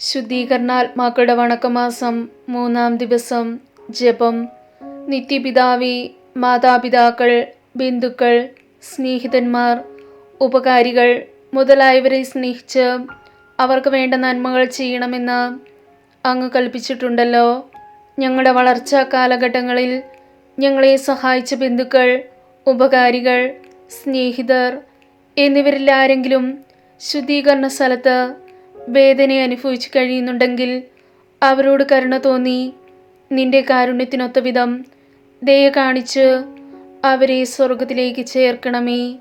ശുദ്ധീകരണാത്മാക്കളുടെ വണക്കമാസം മൂന്നാം ദിവസം ജപം. നിത്യപിതാവി മാതാപിതാക്കൾ ബന്ധുക്കൾ സ്നേഹിതന്മാർ ഉപകാരികൾ മുതലായവരെ സ്നേഹിച്ച് അവർക്ക് വേണ്ട നന്മകൾ ചെയ്യണമെന്ന് അങ്ങ് കൽപ്പിച്ചിട്ടുണ്ടല്ലോ. ഞങ്ങളുടെ വളർച്ചാ കാലഘട്ടങ്ങളിൽ ഞങ്ങളെ സഹായിച്ച ബന്ധുക്കൾ ഉപകാരികൾ സ്നേഹിതർ എന്നിവരിൽ ആരെങ്കിലും ശുദ്ധീകരണ സ്ഥലത്ത് വേദന അനുഭവിച്ചു കഴിയുന്നുണ്ടെങ്കിൽ അവരോട് കരുണ തോന്നി നിന്റെ കാരുണ്യത്തിനൊത്ത വിധം ദയ കാണിച്ച് അവരെ സ്വർഗത്തിലേക്ക് ചേർക്കണമേ.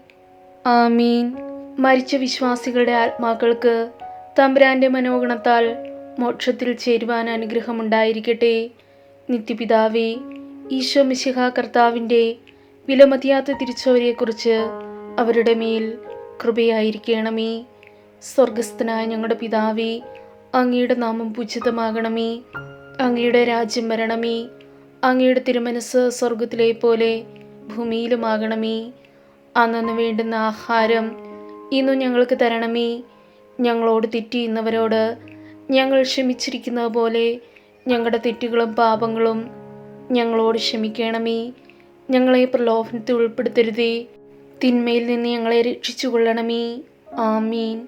ആമീൻ. മരിച്ച വിശ്വാസികളുടെ ആത്മാക്കൾക്ക് തമ്പുരാന്റെ മനോഗണത്താൽ മോക്ഷത്തിൽ ചേരുവാൻ അനുഗ്രഹമുണ്ടായിരിക്കട്ടെ. നിത്യപിതാവേ ഈശോ മിശിഹ കർത്താവിന്റെ വിലമതിയാത്ത തിരിച്ചവരെക്കുറിച്ച് അവരുടെ മേൽ കൃപയായിരിക്കണമേ. സ്വർഗസ്ഥനായ ഞങ്ങളുടെ പിതാവേ അങ്ങയുടെ നാമം പൂജിതമാകണമേ. അങ്ങയുടെ രാജ്യം വരണമേ. അങ്ങയുടെ തിരുമനസ് സ്വർഗത്തിലെ പോലെ ഭൂമിയിലുമാകണമേ. അന്നു വേണ്ടുന്ന ആഹാരം ഇന്നു ഞങ്ങൾക്ക് തരണമേ. ഞങ്ങളോട് തെറ്റിയുന്നവരോട് ഞങ്ങൾ ക്ഷമിച്ചിരിക്കുന്ന പോലെ ഞങ്ങളുടെ തെറ്റുകളും പാപങ്ങളും ഞങ്ങളോട് ക്ഷമിക്കണമേ. ഞങ്ങളെ പ്രലോഭനത്തിൽ ഉൾപ്പെടുത്തരുതേ. തിന്മയിൽ നിന്ന് ഞങ്ങളെ രക്ഷിച്ചു കൊള്ളണമേ ആമീൻ.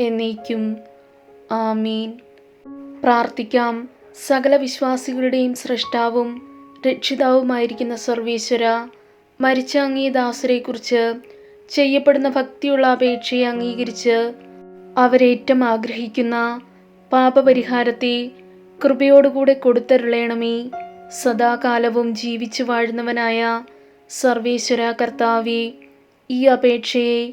എന്നേക്കും. ആമീൻ. പ്രാർത്ഥിക്കാം. സകല വിശ്വാസികളുടെയും സൃഷ്ടാവും രക്ഷിതാവുമായിരിക്കുന്ന സർവേശ്വര മരിച്ച അങ്ങേ ദാസരെക്കുറിച്ച് ചെയ്യപ്പെടുന്ന ഭക്തിയുള്ള അപേക്ഷയെ അംഗീകരിച്ച് അവരേറ്റം ആഗ്രഹിക്കുന്ന പാപപരിഹാരത്തെ കൃപയോടുകൂടെ കൊടുത്തരുളയണമേ സദാകാലവും ജീവിച്ചു വാഴുന്നവനായ സർവേശ്വര കർത്താവെ ഈ അപേക്ഷയെ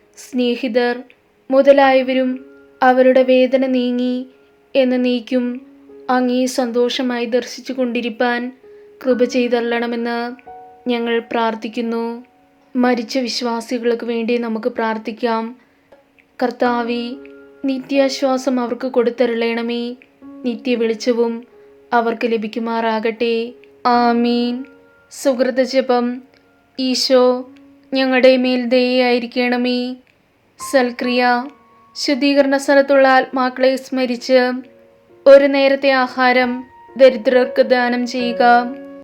സ്നേഹിതർ മുതലായവരും അവരുടെ വേദന നീങ്ങി എന്ന് നീക്കും. അങ്ങേ സന്തോഷമായി ദർശിച്ചു കൊണ്ടിരിപ്പാൻ കൃപ ചെയ്തള്ളണമെന്ന് ഞങ്ങൾ പ്രാർത്ഥിക്കുന്നു. മരിച്ച വിശ്വാസികൾക്ക് വേണ്ടി നമുക്ക് പ്രാർത്ഥിക്കാം. കർത്താവി നിത്യാശ്വാസം അവർക്ക് കൊടുത്തരുളയണമേ നിത്യ വെളിച്ചവും അവർക്ക് ലഭിക്കുമാറാകട്ടെ. ആമീൻ. സുഹൃത ജപം ഈശോ ഞങ്ങളുടെ മേൽ ദയായിരിക്കണമേ സൽക്രിയ. ശുദ്ധീകരണ സ്ഥലത്തുള്ള ആത്മാക്കളെ സ്മരിച്ച് ഒരു നേരത്തെ ആഹാരം ദരിദ്രർക്ക് ദാനം ചെയ്യുക.